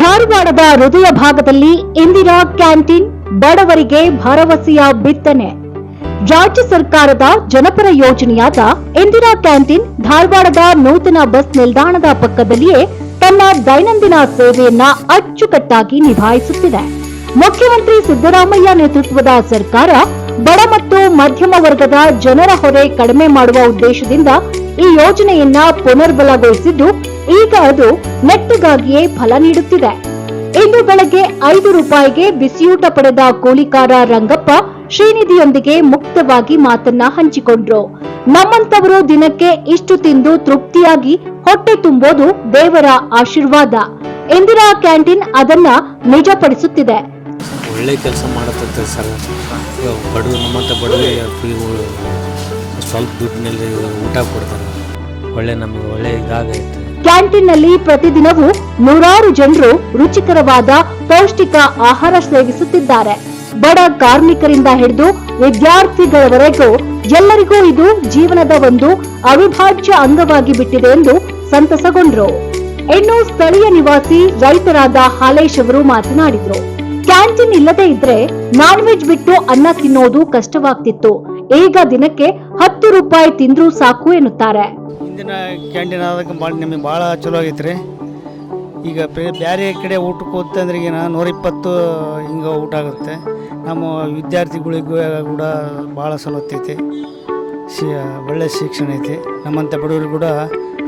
ಧಾರವಾಡದ ಹೃದಯ ಭಾಗದಲ್ಲಿ ಇಂದಿರಾ ಕ್ಯಾಂಟೀನ್ ಬಡವರಿಗೆ ಭರವಸೆಯ ಬಿತ್ತನೆ. ರಾಜ್ಯ ಸರ್ಕಾರದ ಜನಪರ ಯೋಜನೆಯಾದ ಇಂದಿರಾ ಕ್ಯಾಂಟೀನ್ ಧಾರವಾಡದ ನೂತನ ಬಸ್ ನಿಲ್ದಾಣದ ಪಕ್ಕದಲ್ಲಿಯೇ ತನ್ನ ದೈನಂದಿನ ಸೇವೆಯನ್ನ ಅಚ್ಚುಕಟ್ಟಾಗಿ ನಿಭಾಯಿಸುತ್ತಿದೆ. ಮುಖ್ಯಮಂತ್ರಿ ಸಿದ್ದರಾಮಯ್ಯ ನೇತೃತ್ವದ ಸರ್ಕಾರ ಬಡ ಮತ್ತು ಮಧ್ಯಮ ವರ್ಗದ ಜನರ ಹೊರೆ ಕಡಿಮೆ ಮಾಡುವ ಉದ್ದೇಶದಿಂದ ಈ ಯೋಜನೆಯನ್ನ ಪುನರ್ಬಲಗೊಳಿಸಿದ್ದು ಈಗ ಅದು ನೆಟ್ಟಗಾಗಿಯೇ ಫಲ ನೀಡುತ್ತಿದೆ. ಇಂದು ಬೆಳಗ್ಗೆ ಐದು ರೂಪಾಯಿಗೆ ಬಿಸಿಯೂಟ ಪಡೆದ ಕೂಲಿಕಾರ ರಂಗಪ್ಪ ಶ್ರೀನಿಧಿಯೊಂದಿಗೆ ಮುಕ್ತವಾಗಿ ಮಾತನ್ನ ಹಂಚಿಕೊಂಡ್ರು. ನಮ್ಮಂತವರು ದಿನಕ್ಕೆ ಇಷ್ಟು ತಿಂದು ತೃಪ್ತಿಯಾಗಿ ಹೊಟ್ಟೆ ತುಂಬೋದು ದೇವರ ಆಶೀರ್ವಾದ. ಇಂದಿರಾ ಕ್ಯಾಂಟೀನ್ ಅದನ್ನ ನಿಜಪಡಿಸುತ್ತಿದೆ. ಒಳ್ಳೆ ಕೆಲಸ ಮಾಡುತ್ತೆ ಸರ್. ಬಡವರು ಬಡವೇ ಬಡವರಿಗೆ ಸ್ವಲ್ಪ ದುಡ್ಡಿನಲ್ಲಿ ಊಟ ಕೊಡ್ತಾರೆ. ಒಳ್ಳೆ ನಮಗೆ ಒಳ್ಳೆ ಇದಾಗೈತೆ. ಕ್ಯಾಂಟೀನ್ನಲ್ಲಿ ಪ್ರತಿದಿನವೂ ನೂರಾರು ಜನರು ರುಚಿಕರವಾದ ಪೌಷ್ಟಿಕ ಆಹಾರ ಸೇವಿಸುತ್ತಿದ್ದಾರೆ. ಬಡ ಕಾರ್ಮಿಕರಿಂದ ಹಿಡಿದು ವಿದ್ಯಾರ್ಥಿಗಳವರೆಗೂ ಎಲ್ಲರಿಗೂ ಇದು ಜೀವನದ ಒಂದು ಅವಿಭಾಜ್ಯ ಅಂಗವಾಗಿ ಬಿಟ್ಟಿದೆ ಎಂದು ಸಂತಸಗೊಂಡರು. ಇನ್ನು ಸ್ಥಳೀಯ ನಿವಾಸಿ ರೈತರಾದ ಹಾಲೇಶ್ ಅವರು ಮಾತನಾಡಿದ್ರು. ಕ್ಯಾಂಟೀನ್ ಇಲ್ಲದೆ ಇದ್ರೆ ನಾನ್ ವೆಜ್ ಬಿಟ್ಟು ಅನ್ನ ತಿನ್ನೋದು ಕಷ್ಟವಾಗ್ತಿತ್ತು. ಈಗ ದಿನಕ್ಕೆ ಹತ್ತು ರೂಪಾಯಿ ತಿಂದ್ರೂ ಸಾಕು ಎನ್ನುತ್ತಾರೆ. ಹಿಂದಿನ ಕ್ಯಾಂಟೀನ್ ಆದಾಗ ಭಾಳ ನಿಮಗೆ ಭಾಳ ಚಲೋ ಆಗೈತೆ ರೀ. ಈಗ ಬೇರೆ ಕಡೆ ಊಟಕ್ಕೆ ಹೋಗ್ತಾ ಅಂದ್ರೆ ಈಗ ನೂರಿಪ್ಪತ್ತು ಹಿಂಗೆ ಊಟ ಆಗುತ್ತೆ. ನಮ್ಮ ವಿದ್ಯಾರ್ಥಿಗಳಿಗೂ ಕೂಡ ಭಾಳ ಸಲುತ್ತೈತಿ ಶಿ ಒಳ್ಳೆ ಶಿಕ್ಷಣ ಐತಿ. ನಮ್ಮಂಥ ಬಡವರು ಕೂಡ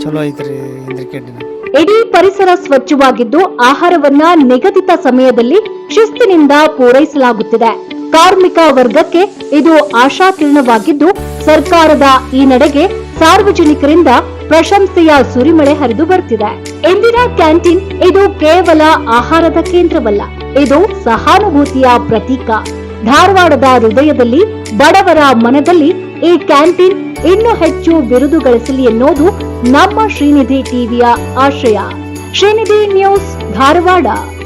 ಚಲೋ ಐತೆ ರೀ ಇಂದ್ರ ಕ್ಯಾಂಟೀನ್. ಇಡೀ ಪರಿಸರ ಸ್ವಚ್ಛವಾಗಿದ್ದು ಆಹಾರವನ್ನ ನಿಗದಿತ ಸಮಯದಲ್ಲಿ ಶಿಸ್ತಿನಿಂದ ಪೂರೈಸಲಾಗುತ್ತಿದೆ. ಕಾರ್ಮಿಕ ವರ್ಗಕ್ಕೆ ಇದು ಆಶಾಕಿರಣವಾಗಿದ್ದು, ಸರ್ಕಾರದ ಈ ನಡೆಗೆ ಸಾರ್ವಜನಿಕರಿಂದ ಪ್ರಶಂಸೆಯ ಸುರಿಮಳೆ ಹರಿದು ಬರ್ತಿದೆ. ಇಂದಿರಾ ಕ್ಯಾಂಟೀನ್ ಇದು ಕೇವಲ ಆಹಾರದ ಕೇಂದ್ರವಲ್ಲ, ಇದು ಸಹಾನುಭೂತಿಯ ಪ್ರತೀಕ. ಧಾರವಾಡದ ಹೃದಯದಲ್ಲಿ, ಬಡವರ ಮನದಲ್ಲಿ ಈ ಕ್ಯಾಂಟೀನ್ ಇನ್ನೂ ಹೆಚ್ಚು ಬಿರುದು ಗಳಿಸಲಿ ಎನ್ನುವುದು ನಮ್ಮ ಶ್ರೀನಿಧಿ ಟಿವಿಯ ಆಶಯ ಶ್ರೀನಿಧಿ ನ್ಯೂಸ್, ಧಾರವಾಡ.